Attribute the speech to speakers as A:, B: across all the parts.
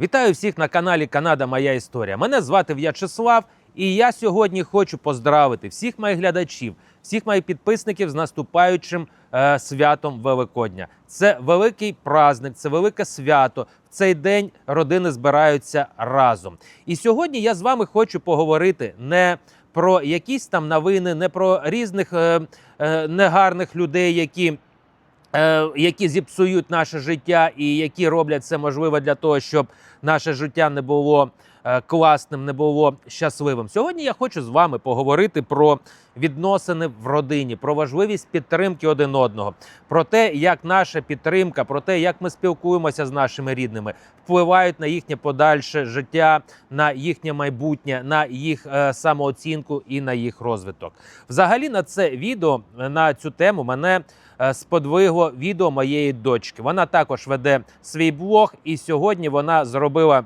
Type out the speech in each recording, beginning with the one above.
A: Вітаю всіх на каналі Канада Моя Історія. Мене звати В'ячеслав, і я сьогодні хочу поздравити всіх моїх глядачів, всіх моїх підписників з наступаючим е, святом Великодня. Це великий праздник, це велике свято. В цей день родини збираються разом. І сьогодні я з вами хочу поговорити не про якісь там новини, не про різних е, е, негарних людей, які які зіпсують наше життя і які роблять це можливо для того, щоб наше життя не було е, класним, не було щасливим. Сьогодні я хочу з вами поговорити про відносини в родині, про важливість підтримки один одного, про те, як наша підтримка, про те, як ми спілкуємося з нашими рідними, впливають на їхнє подальше життя, на їхнє майбутнє, на їх е, самооцінку і на їх розвиток. Взагалі на це відео е, на цю тему мене е, сподвигло відео моєї дочки. Вона також веде свій блог, і сьогодні вона зробила.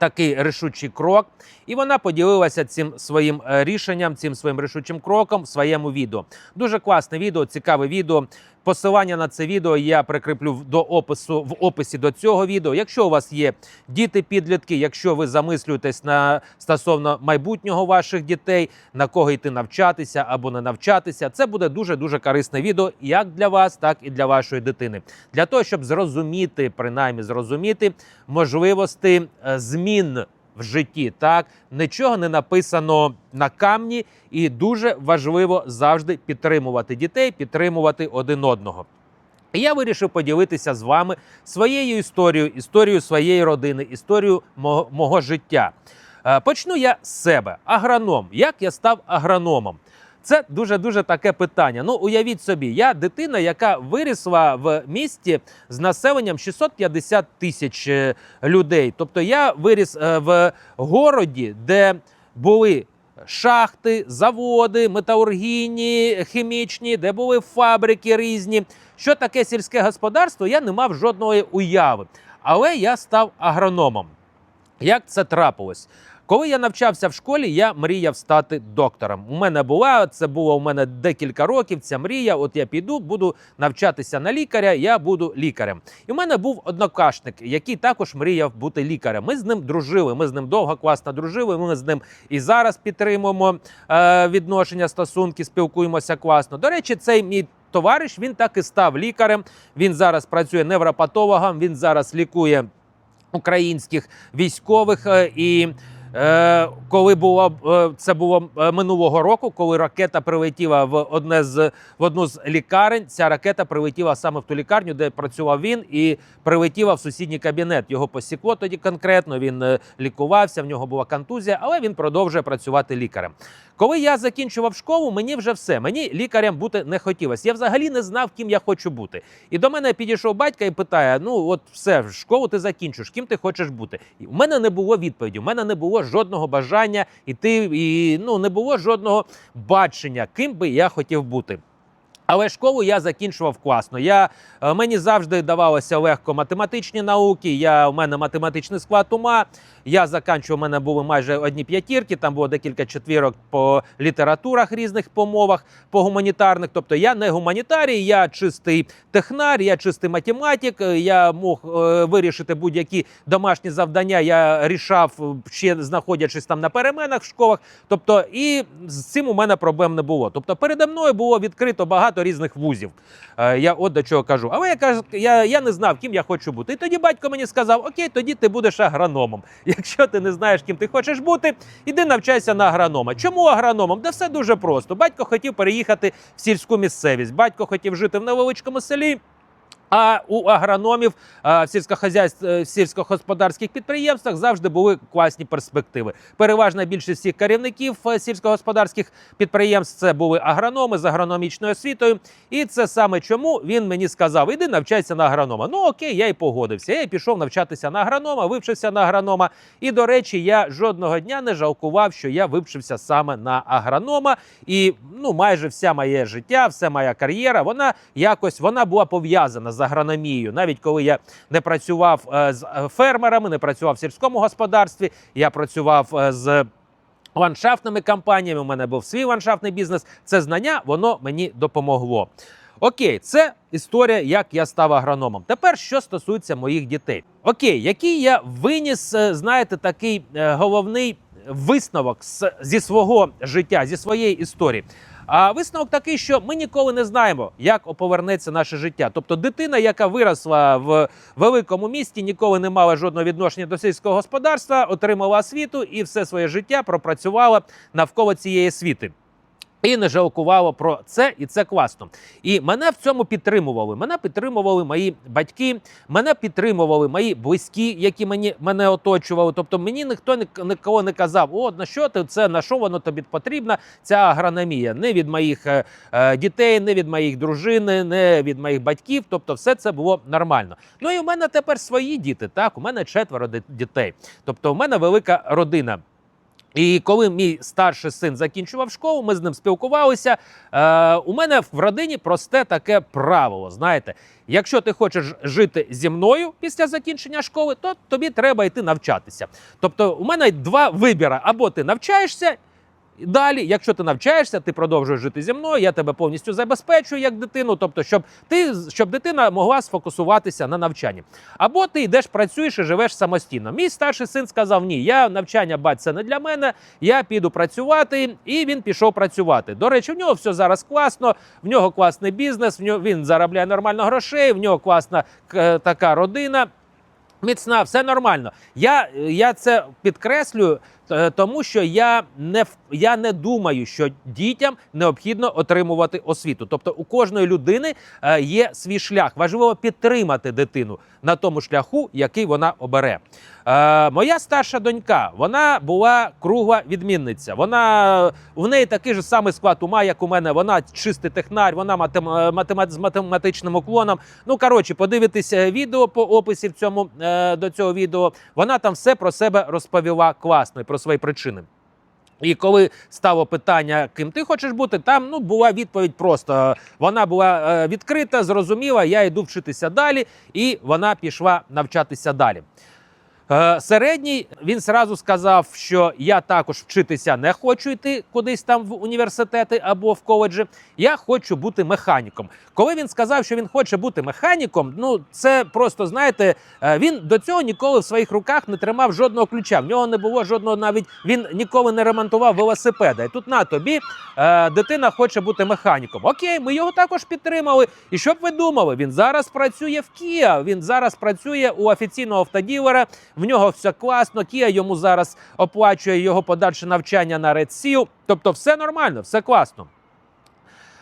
A: Такий рішучий крок, і вона поділилася цим своїм е, рішенням, цим своїм рішучим кроком в своєму відео. Дуже класне відео, цікаве відео. Посилання на це відео я прикріплю до опису в описі до цього відео. Якщо у вас є діти, підлітки, якщо ви замислюєтесь на стосовно майбутнього ваших дітей, на кого йти навчатися або не навчатися, це буде дуже дуже корисне відео як для вас, так і для вашої дитини. Для того, щоб зрозуміти, принаймні зрозуміти можливості е, змін в житті. Так нічого не написано на камні, і дуже важливо завжди підтримувати дітей, підтримувати один одного. Я вирішив поділитися з вами своєю історією, історією своєї родини, історією мого, мого життя. Е, Почну я з себе. Агроном. Як я став агрономом? Це дуже дуже таке питання. Ну, уявіть собі, я дитина, яка вирісла в місті з населенням 650 тисяч е, людей. Тобто я виріс е, в городі, де були шахти, заводи, металургійні, хімічні, де були фабрики різні. Що таке сільське господарство, я не мав жодної уяви. Але я став агрономом. Як це трапилось? Коли я навчався в школі, я мріяв стати доктором. У мене була це було у мене декілька років. Ця мрія. От я піду, буду навчатися на лікаря. Я буду лікарем. І в мене був однокашник, який також мріяв бути лікарем. Ми з ним дружили. Ми з ним довго класно дружили. Ми з ним і зараз підтримуємо е, відношення, стосунки, спілкуємося класно. До речі, цей мій. Товариш він так і став лікарем. Він зараз працює невропатологом. Він зараз лікує українських військових. е, І коли було е, це було е, минулого року, коли ракета прилетіла в одне з в одну з лікарень, ця ракета прилетіла саме в ту лікарню, де працював він, і прилетіла в сусідній кабінет. Його посікло тоді конкретно. Він е, лікувався, в нього була контузія, але він продовжує працювати лікарем. Коли я закінчував школу, мені вже все. Мені лікарем бути не хотілося. Я взагалі не знав, ким я хочу бути. І до мене підійшов батько і питає: ну от все, школу ти закінчиш, ким ти хочеш бути? І у мене не було відповіді. У мене не було жодного бажання іти, і ну не було жодного бачення, ким би я хотів бути. Але школу я закінчував класно. Я, е, мені завжди давалося легко математичні науки. Я, у мене математичний склад ума. Я закінчував, у мене були майже одні п'ятірки, там було декілька четвірок по літературах різних по мовах, по гуманітарних. Тобто я не гуманітарій, я чистий технар, я чистий математик. е, Я мог е, вирішити будь-які домашні завдання. Я рішав, е, ще знаходячись там на переменах в школах. Тобто, і з цим у мене проблем не було. Тобто, передо мною було відкрито багато різних вузів. Е, Я от до чого кажу. Але я кажу, я, я не знав, ким я хочу бути. І тоді батько мені сказав: Окей, тоді ти будеш агрономом. Якщо ти не знаєш, ким ти хочеш бути, іди навчайся на агронома. Чому агрономом? Да все дуже просто. Батько хотів переїхати в сільську місцевість. Батько хотів жити в невеличкому селі. А у агрономів а, в е, сільськогосподарських підприємствах завжди були класні перспективи. Переважна більшість всіх керівників е, сільськогосподарських підприємств це були агрономи з агрономічною освітою. І це саме чому він мені сказав: іди навчайся на агронома. Ну окей, я й погодився. Я й пішов навчатися на агронома, вивчився на агронома. І до речі, я жодного дня не жалкував, що я вивчився саме на агронома. І ну майже вся моє життя, вся моя кар'єра, вона якось вона була пов'язана з агрономією. Навіть коли я не працював е, з е, фермерами, не працював в сільському господарстві, я працював е, з. Ландшафтними компаніями у мене був свій ландшафтний бізнес. Це знання, воно мені допомогло. Окей, це історія, як я став агрономом. Тепер що стосується моїх дітей. Окей, який я виніс, знаєте, такий головний висновок зі свого життя, зі своєї історії. А висновок такий, що ми ніколи не знаємо, як повернеться наше життя. Тобто, дитина, яка виросла в великому місті, ніколи не мала жодного відношення до сільського господарства, отримала освіту і все своє життя пропрацювала навколо цієї освіти. І не жалкувало про це, і це класно. І мене в цьому підтримували. Мене підтримували мої батьки, мене підтримували мої близькі, які мені мене оточували. Тобто мені ніхто ніколи не казав, о, на що ти це, на що воно тобі потрібно, ця агрономія. Не від моїх е, е, дітей, не від моїх дружини, не від моїх батьків. Тобто, все це було нормально. Ну і в мене тепер свої діти. Так, у мене четверо дітей. Тобто, у мене велика родина. І коли мій старший син закінчував школу, ми з ним спілкувалися. Е, у мене в родині просте таке правило. Знаєте, якщо ти хочеш жити зі мною після закінчення школи, то тобі треба йти навчатися. Тобто, у мене два вибіри: або ти навчаєшся. Далі, якщо ти навчаєшся, ти продовжуєш жити зі мною, я тебе повністю забезпечую як дитину, тобто, щоб ти щоб дитина могла сфокусуватися на навчанні. Або ти йдеш, працюєш і живеш самостійно. Мій старший син сказав: Ні, я навчання бать, це не для мене. Я піду працювати, і він пішов працювати. До речі, в нього все зараз класно. В нього класний бізнес. В нього він заробляє нормально грошей. В нього класна к- така родина. Міцна, все нормально. Я, я це підкреслюю, е, тому що я не я не думаю, що дітям необхідно отримувати освіту. Тобто у кожної людини е, є свій шлях. Важливо підтримати дитину на тому шляху, який вона обере. Е, моя старша донька, вона була кругла відмінниця. Вона в неї такий же самий склад ума, як у мене. Вона чистий технар, вона матем, е, математ, з математичним уклоном. Ну коротше, подивитися відео по описі в цьому е, до цього відео. Вона там все про себе розповіла класно і свої причини. І коли стало питання, ким ти хочеш бути, там ну була відповідь просто. Вона була е, відкрита, зрозуміла, я йду вчитися далі, і вона пішла навчатися далі. Е, Середній він зразу сказав, що я також вчитися не хочу йти кудись там в університети або в коледжі. Я хочу бути механіком. Коли він сказав, що він хоче бути механіком, ну це просто знаєте, е, він до цього ніколи в своїх руках не тримав жодного ключа. В нього не було жодного навіть він ніколи не ремонтував велосипеда. І тут на тобі е, дитина хоче бути механіком. Окей, ми його також підтримали. І що б ви думали? Він зараз працює в Kia, Він зараз працює у офіційного автоділера. В нього все класно. Kia йому зараз оплачує його подальше навчання на Red Seal. Тобто, все нормально, все класно.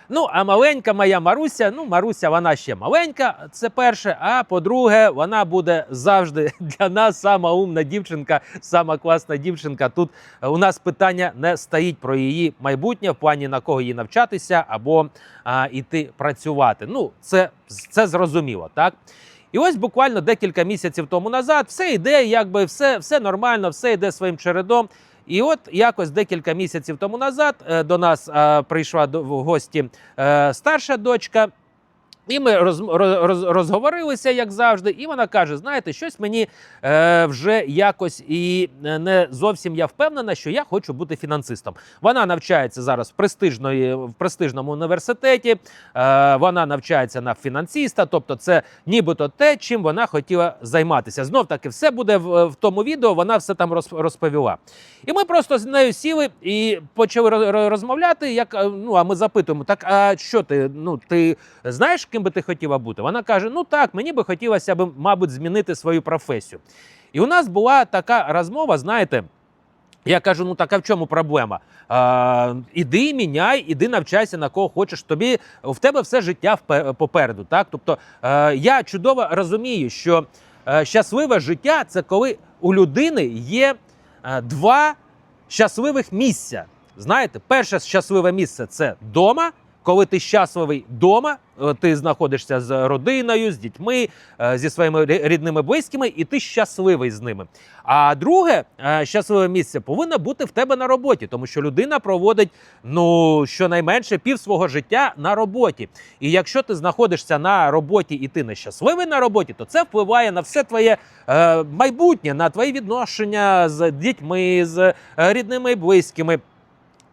A: Ну, а маленька моя Маруся, ну, Маруся, вона ще маленька, це перше. А по-друге, вона буде завжди для нас сама умна дівчинка, сама класна дівчинка. Тут у нас питання не стоїть про її майбутнє в плані на кого їй навчатися або а, іти працювати. Ну, це, це зрозуміло, так? І ось буквально декілька місяців тому назад все йде, якби все, все нормально, все йде своїм чередом. І от якось декілька місяців тому назад е, до нас е, прийшла в гості е, старша дочка. І ми роз, роз, розговорилися, як завжди, і вона каже: знаєте, щось мені е, вже якось і е, не зовсім я впевнена, що я хочу бути фінансистом. Вона навчається зараз в, престижної, в престижному університеті, е, вона навчається на фінансиста, тобто це нібито те, чим вона хотіла займатися. Знов таки, все буде в, в тому відео, вона все там роз, розповіла. І ми просто з нею сіли і почали роз- роз- розмовляти. Як е, ну а ми запитуємо: так, а що ти? Ну ти знаєш, ким би ти хотіла бути? Вона каже: Ну так, мені би хотілося б, мабуть, змінити свою професію. І у нас була така розмова, знаєте. Я кажу: ну так а в чому проблема? А, іди, міняй, іди навчайся на кого хочеш. Тобі в тебе все життя попереду. Так, тобто е, я чудово розумію, що е, щасливе життя це коли у людини є е, два щасливих місця. Знаєте, перше щасливе місце це дома. Коли ти щасливий вдома, е, ти знаходишся з родиною, з дітьми, е, зі своїми рідними близькими, і ти щасливий з ними. А друге е, щасливе місце повинно бути в тебе на роботі, тому що людина проводить ну щонайменше пів свого життя на роботі. І якщо ти знаходишся на роботі і ти нещасливий на роботі, то це впливає на все твоє майбутнє, на твої відношення з дітьми, з рідними і близькими.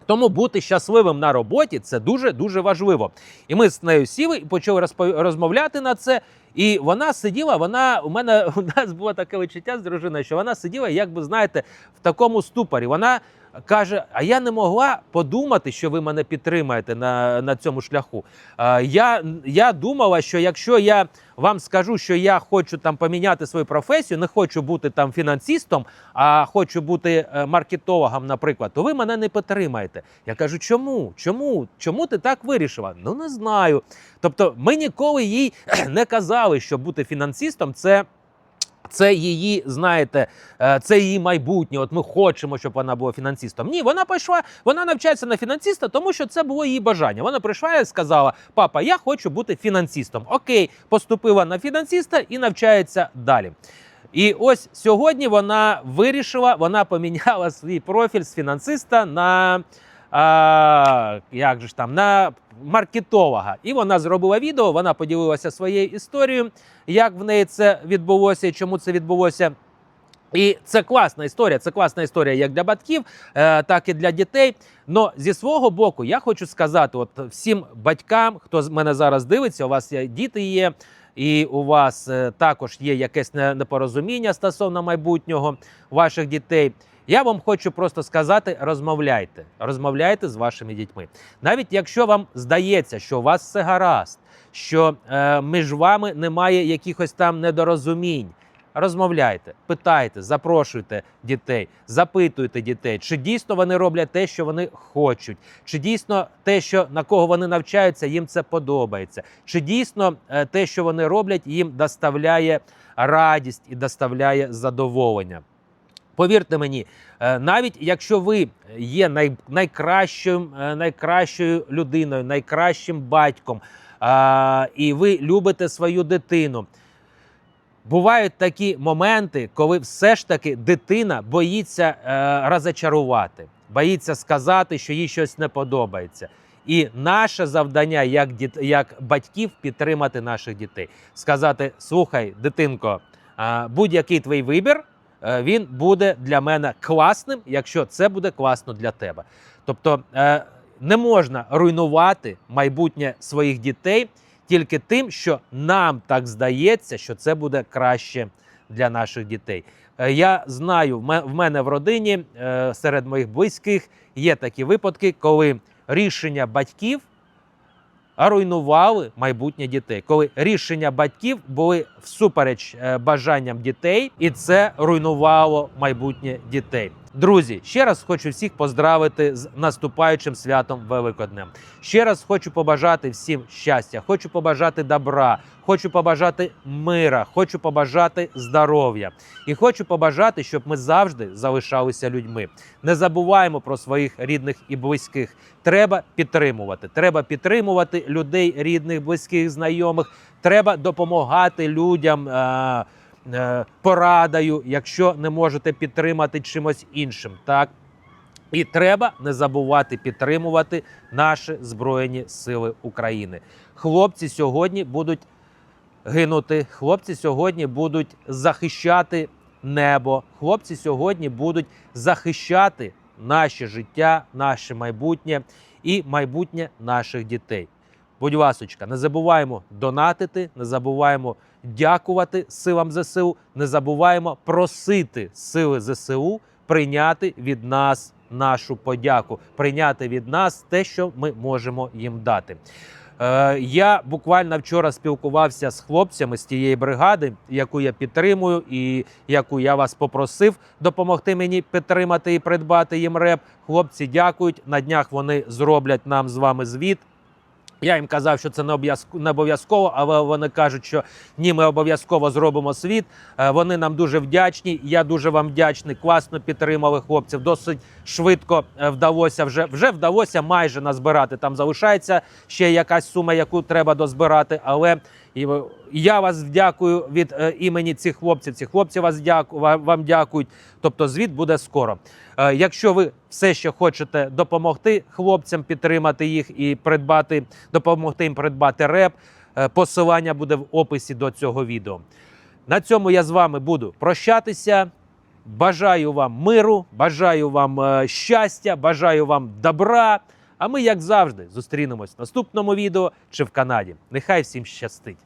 A: Тому бути щасливим на роботі це дуже дуже важливо. І ми з нею сіли і почали розпов- розмовляти на це. І вона сиділа. Вона у мене у нас було таке відчуття з дружиною, що вона сиділа, як би знаєте, в такому ступорі. Вона каже: А я не могла подумати, що ви мене підтримаєте на, на цьому шляху. Я, я думала, що якщо я вам скажу, що я хочу там поміняти свою професію, не хочу бути там фінансистом, а хочу бути е, маркетологом, наприклад, то ви мене не підтримаєте. Я кажу, чому? Чому? Чому ти так вирішила? Ну не знаю. Тобто, ми ніколи їй не казали, що бути фінансистом це. Це її, знаєте, е, це її майбутнє. От ми хочемо, щоб вона була фінансистом. Ні, вона прийшла, вона навчається на фінансиста, тому що це було її бажання. Вона прийшла і сказала: Папа, я хочу бути фінансистом. Окей, поступила на фінансиста і навчається далі. І ось сьогодні вона вирішила, вона поміняла свій профіль з фінансиста на а, як же ж там на маркетолога. І вона зробила відео. Вона поділилася своєю історією, як в неї це відбулося і чому це відбулося. І це класна історія. Це класна історія як для батьків, е, так і для дітей. Но зі свого боку, я хочу сказати, от всім батькам, хто з мене зараз дивиться, у вас є діти є, і у вас е, також є якесь непорозуміння стосовно майбутнього ваших дітей. Я вам хочу просто сказати: розмовляйте, розмовляйте з вашими дітьми. Навіть якщо вам здається, що у вас все гаразд, що е, між вами немає якихось там недорозумінь. Розмовляйте, питайте, запрошуйте дітей, запитуйте дітей, чи дійсно вони роблять те, що вони хочуть, чи дійсно те, що на кого вони навчаються, їм це подобається, чи дійсно е, те, що вони роблять, їм доставляє радість і доставляє задоволення. Повірте мені, е, навіть якщо ви є най, найкращим, е, найкращою людиною, найкращим батьком, а, і ви любите свою дитину. Бувають такі моменти, коли все ж таки дитина боїться е, розочарувати, боїться сказати, що їй щось не подобається. І наше завдання як, як батьків підтримати наших дітей, сказати: слухай, дитинко, е, будь-який твій вибір, е, він буде для мене класним, якщо це буде класно для тебе. Тобто е, не можна руйнувати майбутнє своїх дітей тільки тим, що нам так здається, що це буде краще для наших дітей. Е, Я знаю, в мене в родині е, серед моїх близьких є такі випадки, коли рішення батьків руйнували майбутнє дітей, коли рішення батьків були всупереч е, бажанням дітей, і це руйнувало майбутнє дітей. Друзі, ще раз хочу всіх поздравити з наступаючим святом Великоднем. Ще раз хочу побажати всім щастя, хочу побажати добра, хочу побажати мира, хочу побажати здоров'я і хочу побажати, щоб ми завжди залишалися людьми. Не забуваємо про своїх рідних і близьких. Треба підтримувати. Треба підтримувати людей, рідних, близьких, знайомих. Треба допомагати людям. Е- порадою, якщо не можете підтримати чимось іншим. Так і треба не забувати підтримувати наші збройні сили України. Хлопці сьогодні будуть гинути. Хлопці сьогодні будуть захищати небо. Хлопці сьогодні будуть захищати наше життя, наше майбутнє і майбутнє наших дітей. Будь ласочка, не забуваємо донатити, не забуваємо дякувати силам ЗСУ, не забуваємо просити сили ЗСУ прийняти від нас нашу подяку, прийняти від нас те, що ми можемо їм дати. Е, я буквально вчора спілкувався з хлопцями з тієї бригади, яку я підтримую, і яку я вас попросив допомогти мені підтримати і придбати їм реп. Хлопці дякують. На днях вони зроблять нам з вами звіт. Я їм казав, що це не обов'язк- обов'язково, але вони кажуть, що ні, ми обов'язково зробимо світ. Е, Вони нам дуже вдячні. Я дуже вам вдячний. Класно підтримали хлопців. Досить швидко е, вдалося вже вже вдалося майже назбирати. Там залишається ще якась сума, яку треба дозбирати. Але і я вас дякую від е, імені цих хлопців. Ці хлопці вас дяку, вам дякують. Тобто, звіт буде скоро. Е, Якщо ви все ще хочете допомогти хлопцям, підтримати їх і придбати, допомогти їм придбати реп, е, посилання буде в описі до цього відео. На цьому я з вами буду прощатися. Бажаю вам миру, бажаю вам щастя, бажаю вам добра. А ми, як завжди, зустрінемось в наступному відео чи в Канаді. Нехай всім щастить!